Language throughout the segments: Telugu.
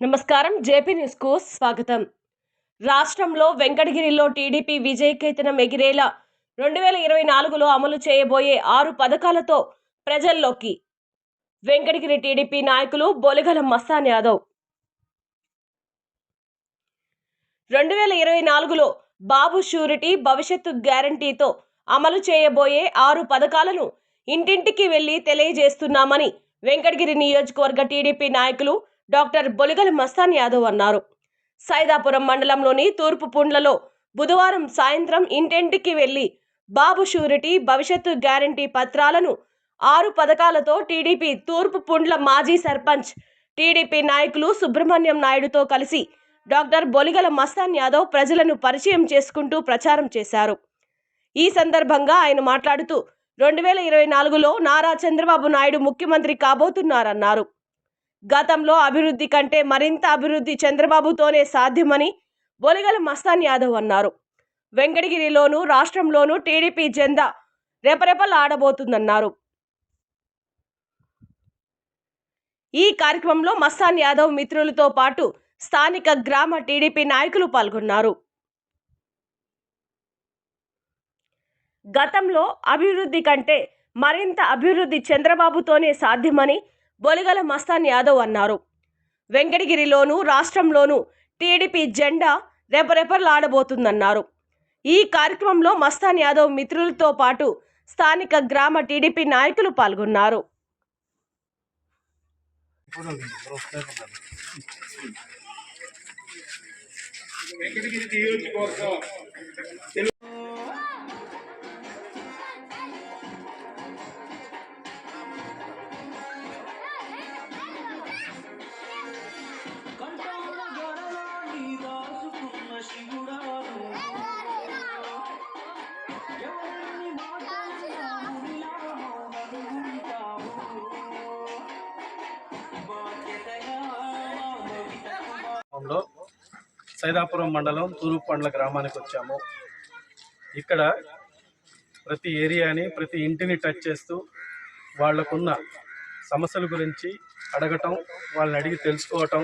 నమస్కారం జేపీ న్యూస్కు స్వాగతం. రాష్ట్రంలో వెంకటగిరిలో టీడీపీ విజయకేతనం ఎగిరేలా రెండు వేల ఇరవై నాలుగులో అమలు చేయబోయే ఆరు పథకాలతో ప్రజల్లోకి వెంకటగిరి టీడీపీ నాయకులు బొలిగల మస్తాన్ యాదవ్. రెండు వేల ఇరవై నాలుగులో బాబు షూరిటీ భవిష్యత్తు గ్యారంటీతో అమలు చేయబోయే ఆరు పథకాలను ఇంటింటికి వెళ్ళి తెలియజేస్తున్నామని వెంకటగిరి నియోజకవర్గ టీడీపీ నాయకులు డాక్టర్ బొలిగల మస్తాన్ యాదవ్ అన్నారు. సైదాపురం మండలంలోని తూర్పు పుండ్లలో బుధవారం సాయంత్రం ఇంటింటికి వెళ్ళి బాబు షూరిటీ భవిష్యత్తు గ్యారంటీ పత్రాలను ఆరు పథకాలతో టీడీపీ తూర్పు పుండ్ల మాజీ సర్పంచ్ టీడీపీ నాయకులు సుబ్రహ్మణ్యం నాయుడుతో కలిసి డాక్టర్ బొలిగల మస్తాన్ యాదవ్ ప్రజలను పరిచయం చేసుకుంటూ ప్రచారం చేశారు. ఈ సందర్భంగా ఆయన మాట్లాడుతూ రెండు వేల ఇరవై నాలుగులో నారా చంద్రబాబు నాయుడు ముఖ్యమంత్రి కాబోతున్నారన్నారు. గతంలో అభివృద్ధి కంటే మరింత అభివృద్ధి చంద్రబాబుతోనే సాధ్యమని బొలిగల మస్తాన్ యాదవ్ అన్నారు. వెంకటగిరిలోను రాష్ట్రంలోనూ టీడీపీ జెండా రెపరెపలాడబోతుందన్నారు. ఈ కార్యక్రమంలో మస్తాన్ యాదవ్ మిత్రులతో పాటు స్థానిక గ్రామ టీడీపీ నాయకులు పాల్గొన్నారు. గతంలో అభివృద్ధి కంటే మరింత అభివృద్ధి చంద్రబాబుతోనే సాధ్యమని బొలిగల మస్తాన్ యాదవ్ అన్నారు. వెంకటగిరిలోనూ రాష్ట్రంలోనూ టీడీపీ జెండా రెపరెపలాడబోతుందన్నారు. ఈ కార్యక్రమంలో మస్తాన్ యాదవ్ మిత్రులతో పాటు స్థానిక గ్రామ టీడీపీ నాయకులు పాల్గొన్నారు. వెంకటగిరి నియోజకవర్గం సందర్భంలో సైదాపురం మండలం తూరుపండ్ల గ్రామానికి వచ్చాము. ఇక్కడ ప్రతి ఏరియాని ప్రతి ఇంటిని టచ్ చేస్తూ వాళ్ళకున్న సమస్యల గురించి అడగటం వాళ్ళని అడిగి తెలుసుకోవటం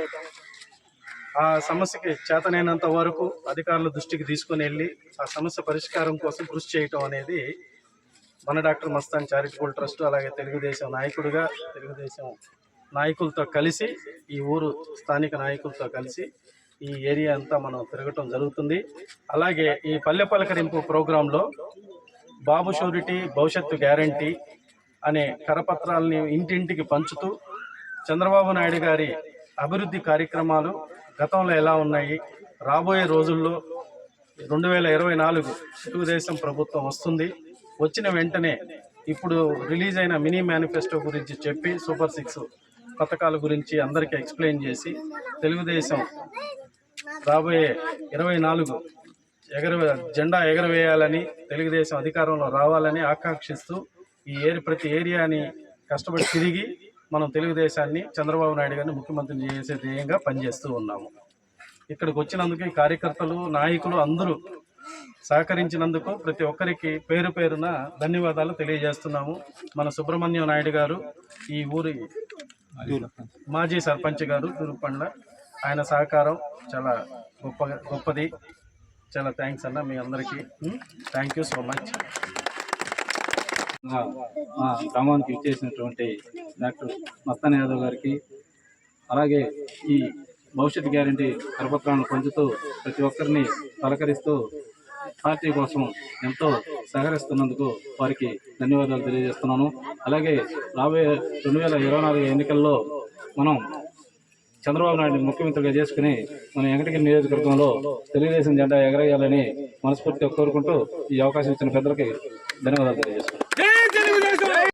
ఆ సమస్యకి చేతనైనంత వరకు అధికారుల దృష్టికి తీసుకుని వెళ్ళి ఆ సమస్య పరిష్కారం కోసం కృషి చేయటం అనేది మన డాక్టర్ మస్తాన్ చారిటబుల్ ట్రస్ట్ అలాగే తెలుగుదేశం నాయకుడిగా తెలుగుదేశం నాయకులతో కలిసి ఈ ఊరు స్థానిక నాయకులతో కలిసి ఈ ఏరియా అంతా మనం తిరగటం జరుగుతుంది. అలాగే ఈ పల్లె పలకరింపు ప్రోగ్రాంలో బాబు షూరిటీ భవిష్యత్తు గ్యారంటీ అనే కరపత్రాలని ఇంటింటికి పంచుతూ చంద్రబాబు నాయుడు గారి అభివృద్ధి కార్యక్రమాలు గతంలో ఎలా ఉన్నాయి రాబోయే రోజుల్లో రెండు వేల ఇరవై నాలుగు తెలుగుదేశం ప్రభుత్వం వస్తుంది. వచ్చిన వెంటనే ఇప్పుడు రిలీజ్ అయిన మినీ మేనిఫెస్టో గురించి చెప్పి సూపర్ సిక్స్ పథకాల గురించి అందరికీ ఎక్స్ప్లెయిన్ చేసి తెలుగుదేశం రాబోయే ఇరవై నాలుగు ఎగర జెండా ఎగరవేయాలని తెలుగుదేశం అధికారంలో రావాలని ఆకాంక్షిస్తూ ఈ ఏరి ప్రతి ఏరియాని కష్టపడి తిరిగి మనం తెలుగుదేశాన్ని చంద్రబాబు నాయుడు గారిని ముఖ్యమంత్రిని చేసే ధ్యేయంగా పనిచేస్తూ ఉన్నాము. ఇక్కడికి వచ్చినందుకు ఈ కార్యకర్తలు నాయకులు అందరూ సహకరించినందుకు ప్రతి ఒక్కరికి పేరు పేరున ధన్యవాదాలు తెలియజేస్తున్నాము. మన సుబ్రహ్మణ్యం నాయుడు గారు ఈ ఊరి మాజీ సర్పంచ్ గారు తురుపండ్ల. ఆయన సహకారం చాలా గొప్ప గొప్పది. చాలా థ్యాంక్స్ అన్న మీ అందరికీ. Thank you so much. మా గ్రామానికి ఇచ్చేసినటువంటి డాక్టర్ మస్తాన్ యాదవ్ గారికి అలాగే ఈ భవిష్యత్ గ్యారంటీ కరపత్రాలను పంచుతూ ప్రతి ఒక్కరిని పలకరిస్తూ పార్టీ కోసం ఎంతో సహకరిస్తున్నందుకు వారికి ధన్యవాదాలు తెలియజేస్తున్నాను. అలాగే రాబోయే రెండు వేల ఇరవై నాలుగు ఎన్నికల్లో మనం చంద్రబాబు నాయుడు ముఖ్యమంత్రిగా చేసుకుని మన వెంకటగిరి నియోజకవర్గంలో తెలుగుదేశం జెండా ఎగరేయాలని మనస్ఫూర్తిగా కోరుకుంటూ ఈ అవకాశం ఇచ్చిన పెద్దలకి ధన్యవాదాలు తెలియజేస్తున్నాను.